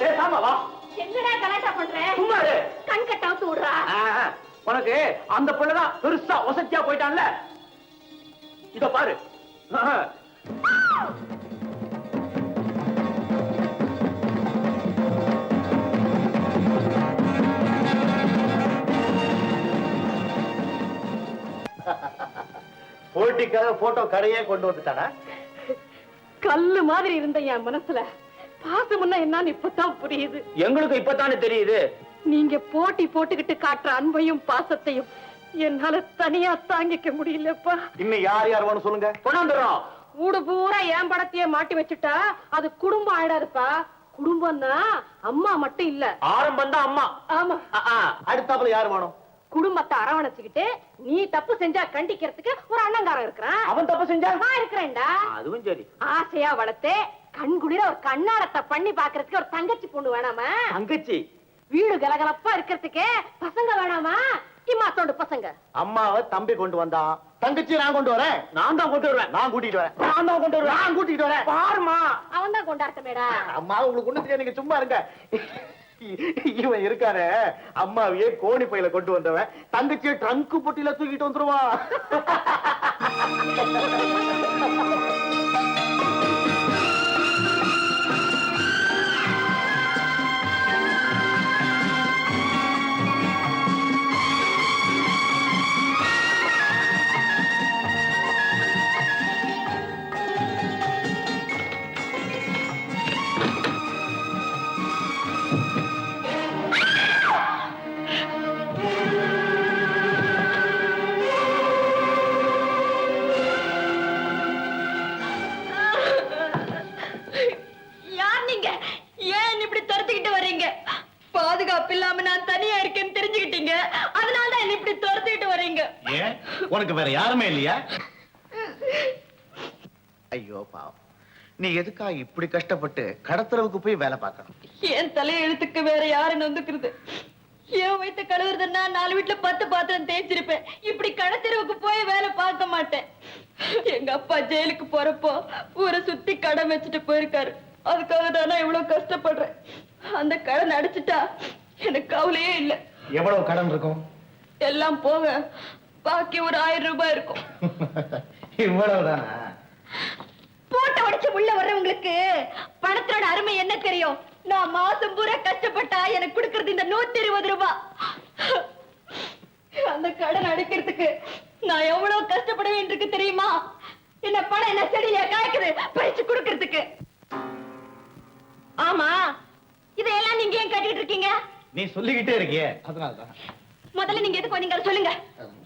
பேசாம வா. என்னடா கலாட்டா பண்ற? சும்மா இரு. கண் விடுறா. ஆ, உனக்கு அந்த பிள்ளைதான் பெருசா ஒசத்தியா போயிட்டான்ல? இத பாரு. போட்டிக்காக போட்டோ கடையே கொண்டு வந்துட்டானா? கல்லு மாதிரி இருந்த என் மனசுல பாசம்னா என்னன்னு இப்பதான் புரியுது. எங்களுக்கு இப்பதானே தெரியுது. நீங்க போட்டி போட்டுக்கிட்டு காட்டுற அன்பையும் பாசத்தையும் என்னால தனியா தாங்கிக்க முடியலப்பா. இன்னும் யார் யார் வேணும் சொல்லுங்க. கொண்டாந்துடுறோம் ஊடு பூரா என் படத்தையே மாட்டி வச்சுட்டா அது குடும்பம் ஆயிடாதுப்பா. குடும்பம்னா அம்மா மட்டும் இல்ல. ஆரம்பம் தான் அம்மா. ஆமா. அடுத்தாப்புல யார் வேணும்? குடும்பத்தை அரவணைச்சுக்கிட்டு நீ தப்பு செஞ்சா கண்டிக்கிறதுக்கு ஒரு அண்ணங்காரன் இருக்கிறான். அவன் தப்பு செஞ்சா? நான் இருக்கிறேன்டா. அதுவும் சரி. ஆசையா வளர்த்து கண்குளிர ஒரு கண்ணாடத்தை பண்ணி பாக்குறதுக்கு ஒரு தங்கச்சி பொண்ணு வேணாமா? தங்கச்சி. வீடு கலகலப்பா இருக்கிறதுக்கு பசங்க வேணாமா? இம்மாத்தோண்டு பசங்க. அம்மாவை தம்பி கொண்டு வந்தான் தங்கச்சி நான் கொண்டு வரேன். நான் தான் கொண்டு வருவேன். நான் கூட்டிட்டு வரேன். நான் தான் கொண்டு வருவேன். நான் கூட்டிட்டு வரேன். பாருமா அவன் தான் கொண்டாடட்டமேடா அம்மா உங்களுக்கு ஒண்ணு தெரியாது. நீங்க சும்மா இருங்க. இவன் இருக்கானே. அம்மாவையே கோணி பையில கொண்டு வந்தவன். தங்கச்சியை ட்ரங்க் பொட்டியில தூக்கிட்டு வந்துருவான். உனக்கு வேற யாருமே இல்லையா? ஐயோ பாவம். நீ எதுக்கா இப்படி கஷ்டப்பட்டு கடத்தரவுக்கு போய் வேலை பார்க்கணும்? என் தலையெழுத்துக்கு வேற யாரு நொந்துக்கிறது என் வயித்த கழுவுறதுன்னா நாலு வீட்டுல பத்து பாத்திரம் தேய்ச்சிருப்பேன். இப்படி கடத்தெருவுக்கு போய் வேலை பார்க்க மாட்டேன். எங்க அப்பா ஜெயிலுக்கு போறப்போ ஊரை சுத்தி கடன் வச்சுட்டு போயிருக்காரு. அதுக்காக தான் இவ்வளவு கஷ்டப்படுறேன். அந்த கடன் அடிச்சிட்டா எனக்கு கவலையே இல்லை. எவ்வளவு கடன் இருக்கும்? எல்லாம் போக பாக்கி ஒரு ஆயிரம் ரூபாய் இருக்கும். இவ்வளவுதானா? போட்ட உடைச்சு உள்ள வர்றவங்களுக்கு பணத்தோட அருமை என்ன தெரியும்? நான் மாசம் பூரா கஷ்டப்பட்டா எனக்கு கொடுக்கறது இந்த நூத்தி இருபது ரூபாய் அந்த கடன் அடைக்கிறதுக்கு நான் எவ்வளவு கஷ்டப்பட வேண்டியிருக்கு தெரியுமா? என்ன பணம் என்ன செடியில காய்க்குது? பறிச்சு கொடுக்கறதுக்கு. ஆமா இதையெல்லாம் நீங்க ஏன் கட்டிட்டு இருக்கீங்க? நீ சொல்லிக்கிட்டே இருக்கியே. அதனாலதான். முதல்ல நீங்க எதுக்கு வந்தீங்க? சொல்லுங்க.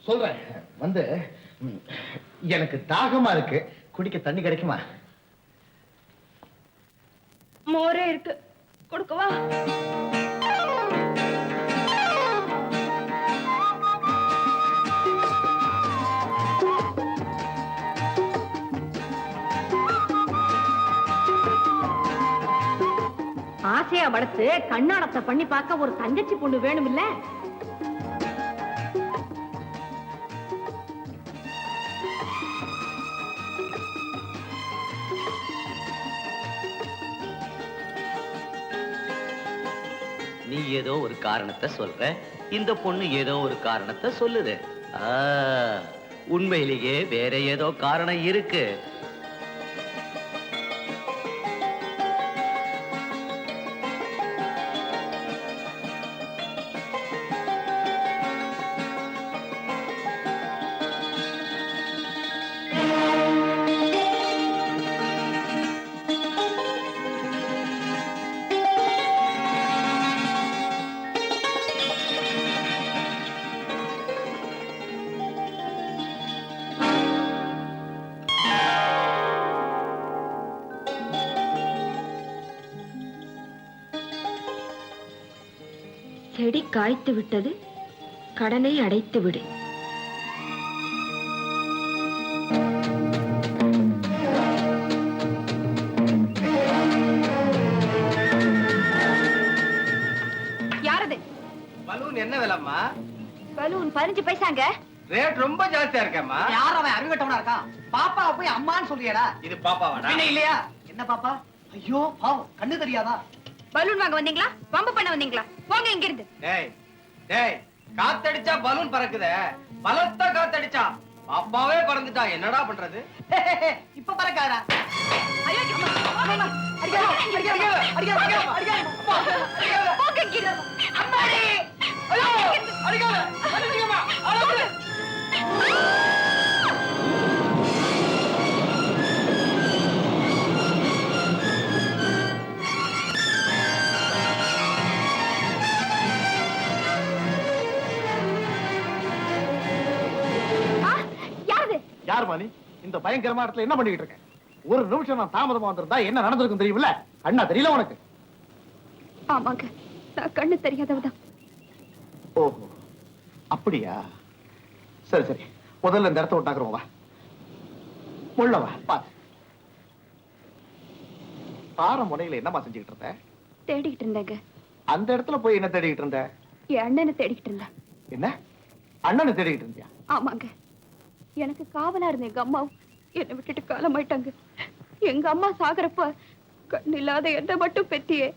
சொல்றேன். வந்து எனக்கு தாகமா இருக்கு. குடிக்க தண்ணி கிடைக்குமா? மோரே இருக்கு. கொடுக்கவா ஆசையா வளர்த்து கண்ணாடத்தை பண்ணி பார்க்க ஒரு தங்கச்சி பொண்ணு வேணும் இல்ல ஏதோ ஒரு காரணத்தை சொல்ற. இந்த பொண்ணு ஏதோ ஒரு காரணத்தை சொல்லுது. உண்மையிலேயே வேற ஏதோ காரணம் இருக்கு. காய்த்து விட்டது கடனை அடைத்து விடு. யாரது? பலூன் என்ன விலைம்மா? பலூன் பதினஞ்சு பைசாங்க. ரேட் ரொம்ப ஜாஸ்தியா இருக்கேம்மா. யார் அவன் அறிவிட்டவனா இருக்கான்? பாப்பாவை போய் அம்மான்னு சொல்றியடா. இது பாப்பாவாடா? என்ன இல்லையா? என்ன பாப்பா? ஐயோ பாவம். கண்ணு தெரியாதா? பலூன் வாங்க வந்தீங்களா? வம்பு பண்ண வந்தீங்களா? போங்க இங்க இருந்து டேய் டேய் காத்தடிச்சா பலூன் பறக்குதே. பலத்த காத்தடிச்சா. அப்பாவே பறந்துட்டா. என்னடா பண்றது? இப்ப பறக்காதா ஐயோ அடிக்காத, அடிக்காத, அடிக்காத, அடிக்காத, அடிக்காத. அடிக்காத. போங்க இங்க இருந்து. அம்மாடி. ஐயோ, அடிக்காத, அடிக்காதம்மா, அழாத. யாரு மாணி இந்த பயங்கரமான இடத்துல என்ன பண்ணிக்கிட்டு இருக்கேன் ஒரு நிமிஷம் நான் தாமதமா வந்திருந்தா என்ன நடந்திருக்கும் தெரியுமில்ல? அண்ணா தெரியல உனக்கு? ஆமாங்க. நான் கண்ணு தெரியாதவதான் ஓஹோ. அப்படியா? சரி சரி. முதல்ல இந்த இடத்த விட்டாக்குறோம் வா. உள்ள வா பாத்து பாறை முனையில என்னம்மா செஞ்சுக்கிட்டு இருந்த? தேடிக்கிட்டு இருந்தேங்க. அந்த இடத்துல போய் என்ன தேடிக்கிட்டு இருந்த? என் அண்ணனை தேடிக்கிட்டு இருந்தேன். என்ன? அண்ணனை தேடிக்கிட்டு இருந்தியா? ஆமாங்க. எனக்கு காவலா இருந்த எங்க அம்மாவும். என்னை விட்டுட்டு காலமாயிட்டாங்க. எங்க அம்மா சாகுறப்ப கண் இல்லாத என்ன மட்டும் பெத்தியே.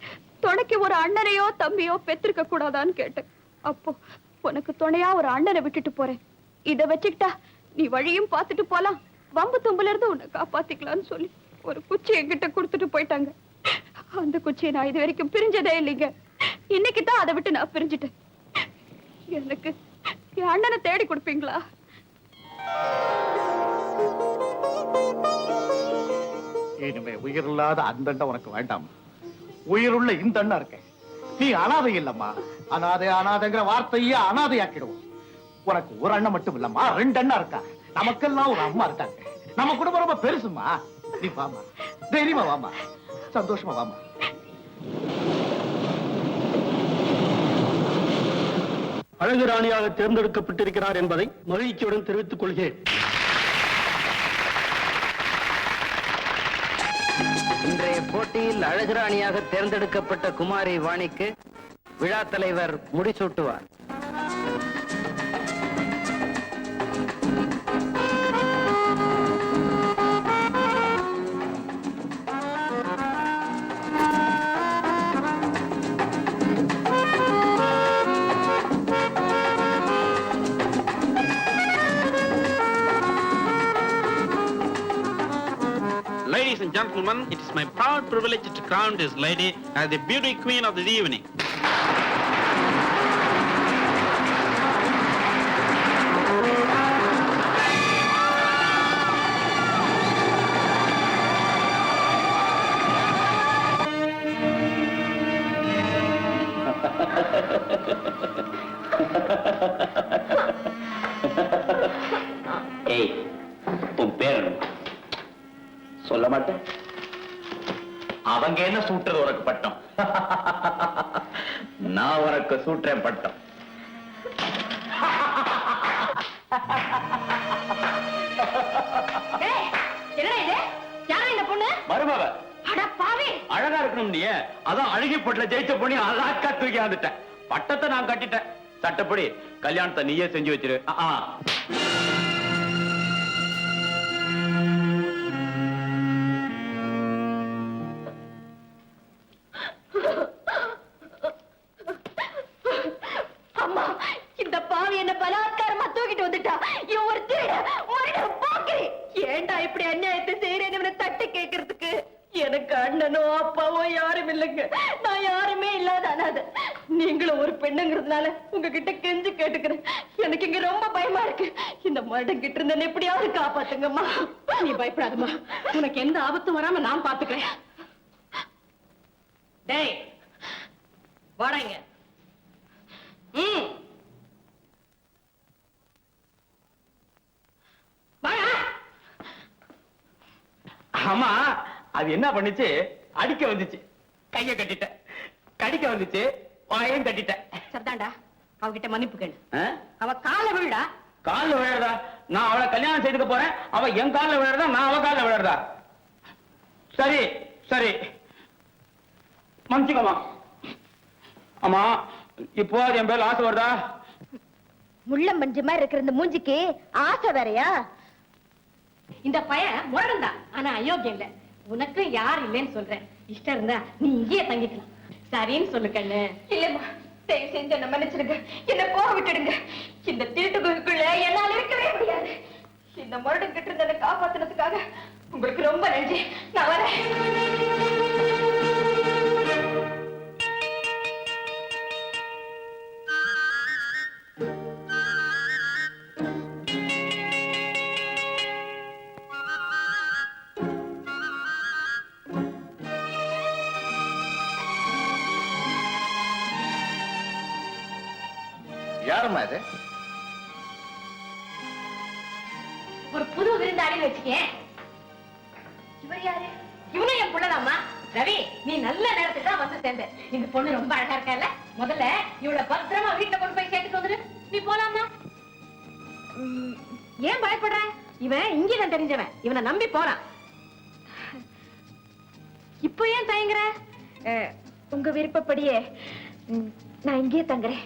துணைக்கு ஒரு அண்ணனையோ தம்பியோ பெத்திருக்க கூடாதான்னு கேட்டேன். அப்போ உனக்கு துணையா ஒரு அண்ணனை விட்டுட்டு போறேன். இத வச்சுக்கிட்டா நீ வழியும் பார்த்துட்டு போலாம். வம்பு தும்புல இருந்து உன்னை காப்பாத்திக்கலாம்னு சொல்லி ஒரு குச்சி என்கிட்ட கொடுத்துட்டு போயிட்டாங்க. அந்த குச்சியை நான் இது வரைக்கும் பிரிஞ்சதே இல்லைங்க. இன்னைக்கு தான் அதை விட்டு நான் பிரிஞ்சுட்டேன். எனக்கு என் அண்ணனை தேடி கொடுப்பீங்களா? இனிமே உயிர் இல்லாத அந்த உனக்கு வேண்டாம். உயிருள்ள இந்த அண்ணா இருக்க. நீ அனாதை இல்லம்மா. அனாதை அனாதைங்கிற வார்த்தையே அனாதையாக்கிடுவோம். உனக்கு ஒரு அண்ணன் மட்டும் இல்லம்மா ரெண்டு அண்ணா இருக்கா. நமக்கெல்லாம் ஒரு அம்மா இருக்காங்க. நம்ம குடும்பம் ரொம்ப பெருசுமா நீ வாமா தைரியமா வாமா சந்தோஷமா வாமா அழகு ராணியாக தேர்ந்தெடுக்கப்பட்டிருக்கிறார் என்பதை மகிழ்ச்சியுடன் தெரிவித்துக் கொள்கிறேன். இன்றைய போட்டியில் அழகு ராணியாக தேர்ந்தெடுக்கப்பட்ட குமாரி வாணிக்கு விழா தலைவர் முடிசூட்டுவார். Gentlemen, it is my proud privilege to crown this lady as the beauty queen of the evening. என்ன சூட்டுறது உனக்கு பட்டம்? நான் உனக்கு சூட்டுறேன் பட்டம். மருமவ. அழகா இருக்கணும் நீ. அதான் அழகி பொட்டுல ஜெயிச்ச பொண்ணி. அழகா தூக்கி வந்துட்டேன் பட்டத்தை நான் கட்டிட்டேன். சட்டப்படி கல்யாணத்தை நீயே செஞ்சு வச்சிரு. வந்துட்டா. இவன் ஒரு திருட மருட போக்கரி. ஏண்டா இப்படி அநியாயத்தை செய்யறேன்னு இவனை தட்டி கேட்கறதுக்கு எனக்கு அண்ணனோ அப்பாவோ யாரும் இல்லைங்க. நான் யாருமே இல்லாத அனாத. நீங்களும் ஒரு பெண்ணுங்கிறதுனால உங்ககிட்ட கெஞ்சு கேட்டுக்கிறேன். எனக்கு இங்க ரொம்ப பயமா இருக்கு. இந்த மருடம் கிட்ட இருந்து எப்படியாவது காப்பாத்துங்கம்மா. நீ பயப்படாதம்மா. உனக்கு எந்த ஆபத்தும் வராம நான் பாத்துக்கிறேன். டேய் வாடாங்க ம் வாடா ஆமா அது என்ன பண்ணுச்சு? அடிக்க வந்துச்சு. கைய கட்டிட்டேன். கடிக்க வந்துச்சு. வாயையும் கட்டிட்டேன். சரிதான்டா அவகிட்ட மன்னிப்பு கேளு? அவ கால விழுடா. கால்ல விழுறதா? நான் அவளை கல்யாணம் செய்துக்க போறேன். அவ என் கால்ல விழுறதா? நான் அவ கால்ல விழுறதா? சரி சரி. மன்னிச்சுக்கோமா. ஆமா இப்போ என் பேர்ல ஆசை வருதா? முள்ளம் மஞ்சு மாதிரி இருக்கிற இந்த மூஞ்சிக்கு ஆசை வேறயா? இந்த பையன் முரடன்தான் ஆனா அயோக்கியம் இல்ல. உனக்கு யார் இல்லைன்னு சொல்றேன். இஷ்டம் இருந்தா நீ இங்கேயே தங்கிக்கலாம். சரின்னு சொல்லு கண்ணு. இல்லம்மா தயவு செஞ்சு என்ன மன்னிச்சிடுங்க. என்ன போக விட்டுடுங்க. இந்த திருட்டுக்குள்ள குகைக்குள்ள என்னால இருக்கவே முடியாது. இந்த முரடன் கிட்ட இருந்த காப்பாத்தினதுக்காக காப்பாத்துனதுக்காக உங்களுக்கு ரொம்ப நன்றி. நான் வரேன். யாரும்மா இது ஒரு புது விருந்தாளின்னு வச்சுக்கேன் இவர் யாரு? இவனும் என் புள்ளதாம்மா. ரவி நீ நல்ல நேரத்துக்கு தான் வந்து சேர்ந்த. இந்த பொண்ணு ரொம்ப அழகா இருக்கல முதல்ல இவளை பத்திரமா வீட்டுல கொண்டு போய் சேர்த்துட்டு வந்துரு. நீ போலாமா ஏன் பயப்படுற? இவன் இங்கதான் தெரிஞ்சவன். இவனை நம்பி போறான். இப்போ ஏன் தயங்குற? உங்க விருப்பப்படியே நான் இங்கேயே தங்குறேன்.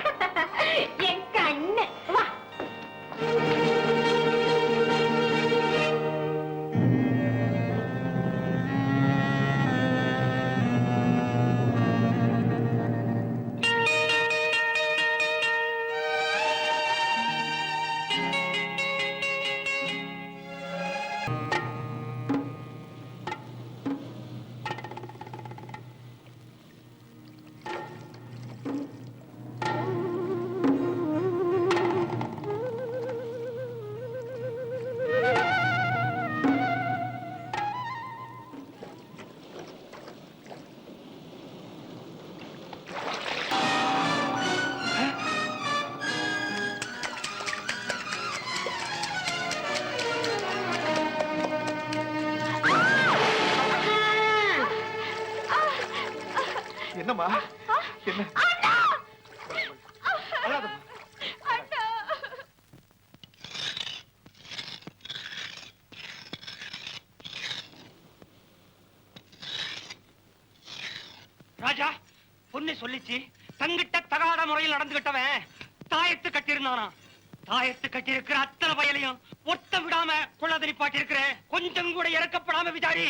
தாயத்து கட்டியிருக்கிற அத்தனை வயலையும் ஒத்த விடாம கொள்ளதறி பாட்டிருக்கிற. கொஞ்சம் கூட இறக்கப்படாம விசாரி.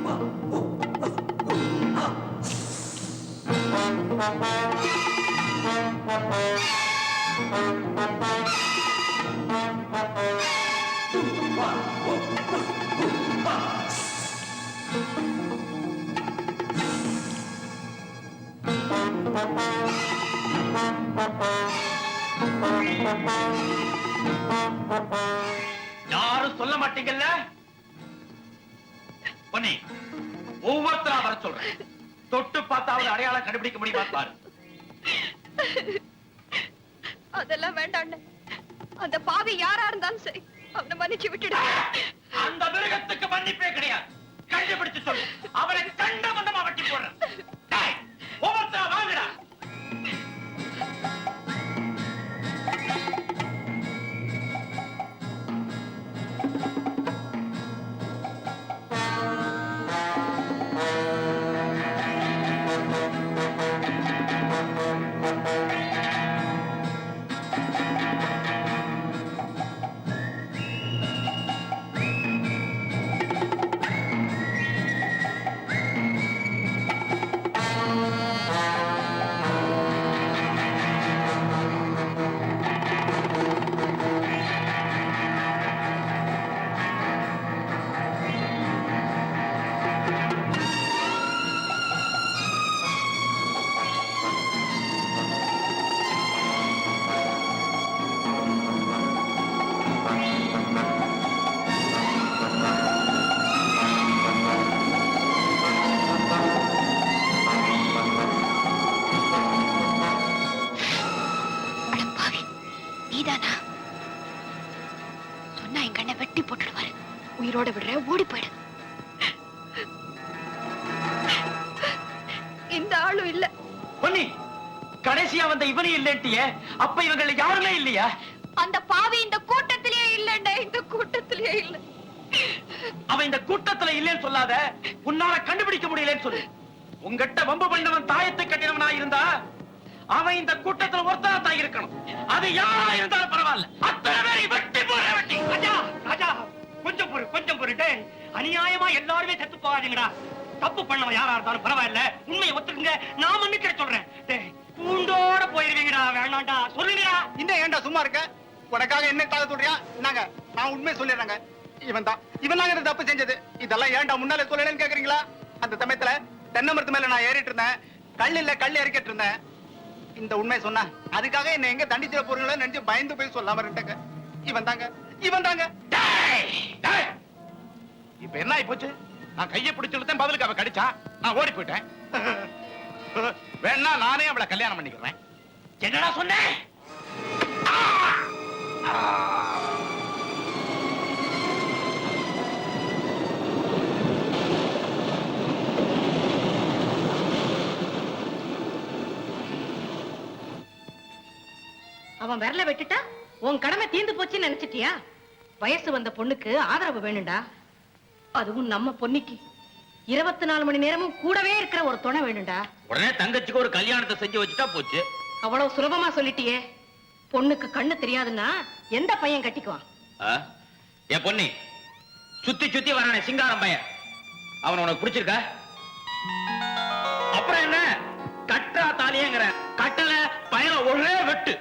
Oh, oh, oh, யாரும் சொல்ல மாட்டீங்கல்ல? பொன்னி ஒவ்வொருத்தரா வர சொல்றேன். தொட்டு பார்த்தாவது அடையாளம் கண்டுபிடிக்க முடியுமா பாரு. அதெல்லாம் வேண்டாம் அந்த பாவி யாரா இருந்தாலும் சரி அவனை மன்னிச்சு விட்டுடு. அந்த மிருகத்துக்கு மன்னிப்பே கிடையாது. கண்டுபிடிச்சு சொல்லு. அவனை கண்ட மந்தமா உயிரோட விடுற ஓடி போயிடு. இந்த ஆளும் இல்ல. பொன்னி கடைசியா வந்த இவனே இல்லன்ட்டியே அப்ப இவங்கள யாருமே இல்லையா? அந்த பாவி இந்த கூட்டத்திலேயே இல்லண்டா இந்த கூட்டத்திலேயே இல்ல. அவன் இந்த கூட்டத்துல இல்லைன்னு சொல்லாத உன்னால கண்டுபிடிக்க முடியலன்னு சொல்லு. உங்ககிட்ட வம்பு பண்ணவன் தாயத்தை கட்டினவனா இருந்தா அவன் இந்த கூட்டத்துல ஒருத்தனா தான் இருக்கணும். அது யாரா இருந்தாலும் பரவாயில்ல. அத்தனை பேரை வெட்டி போற வெட்டி. ராஜா ராஜா கொஞ்சம் டேய் அநியாயமா எல்லாருமே செத்து போகாதீங்கடா. தப்பு பண்ணவன் யாரா இருந்தாலும் பரவாயில்ல. உண்மையை ஒத்துக்குங்க. நான் மன்னிக்கிற சொல்றேன். டேய் கூண்டோட போயிருவீங்கடா வேணாம்டா சொல்லுங்கடா. இன்னும் ஏன்டா சும்மா இருக்க? உனக்காக என்ன தாக சொல்றியா நாங்க நான் உண்மையை சொல்லிடுறேங்க. இவன் தான் இவன் இந்த தப்பு செஞ்சது. இதெல்லாம் ஏன்டா முன்னாலே சொல்லலன்னு கேக்குறீங்களா? அந்த சமயத்துல தென்னை மரத்து மேல நான் ஏறிட்டு இருந்தேன். கல் இல்ல கல் இறக்கிட்டு இருந்தேன். இந்த உண்மை சொன்னா அதுக்காக என்ன எங்க தண்டிச்சிட போறீங்களோ நினைச்சு பயந்து போய் சொல்லாம இருந்தேங்க இவன் தாங்க இவன் தாங்க இப்ப என்ன ஆயி போச்சு? நான் கையை பிடிச்சு பதிலுக்கு அவ கடிச்சா? நான் ஓடி போயிட்டேன். வேணா நானே அவளை கல்யாணம் பண்ணிக்கிறேன். என்னடா சொன்னேன் அவன் விரல வெட்டுட்டா? உன் கடமை தீர்ந்து போச்சுன்னு நினைச்சிட்டியா? வயசு வந்த பொண்ணுக்கு ஆதரவு வேணும்டா. அதுவும் நம்ம பொண்ணுக்கு இருபத்தி நாலு மணி நேரமும் கூடவே இருக்கிற ஒரு துணை வேணும்டா. உடனே தங்கச்சிக்கு ஒரு கல்யாணத்தை செஞ்சு வச்சுட்டா போச்சு. அவ்வளவு சுலபமா சொல்லிட்டியே. பொண்ணுக்கு கண்ணு தெரியாதுன்னா எந்த பையன் கட்டிக்குவான்? என் பொண்ணி சுத்தி சுத்தி வரானே சிங்காரம் பையன். அவன் உனக்கு பிடிச்சிருக்கா? அப்புறம் என்ன? கட்டா தாலியேங்கிற கட்டல பையனை ஒரே வெட்டு.